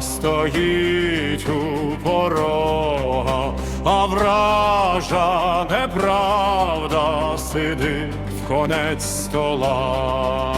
стоїть у порога, а вража неправда сидить в конець стола.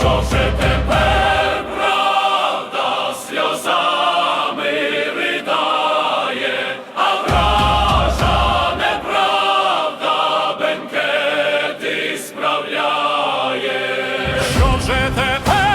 Що же тепер правда сльозами ридає, а вража неправда бенкети справляє. Що вже тепер?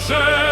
ser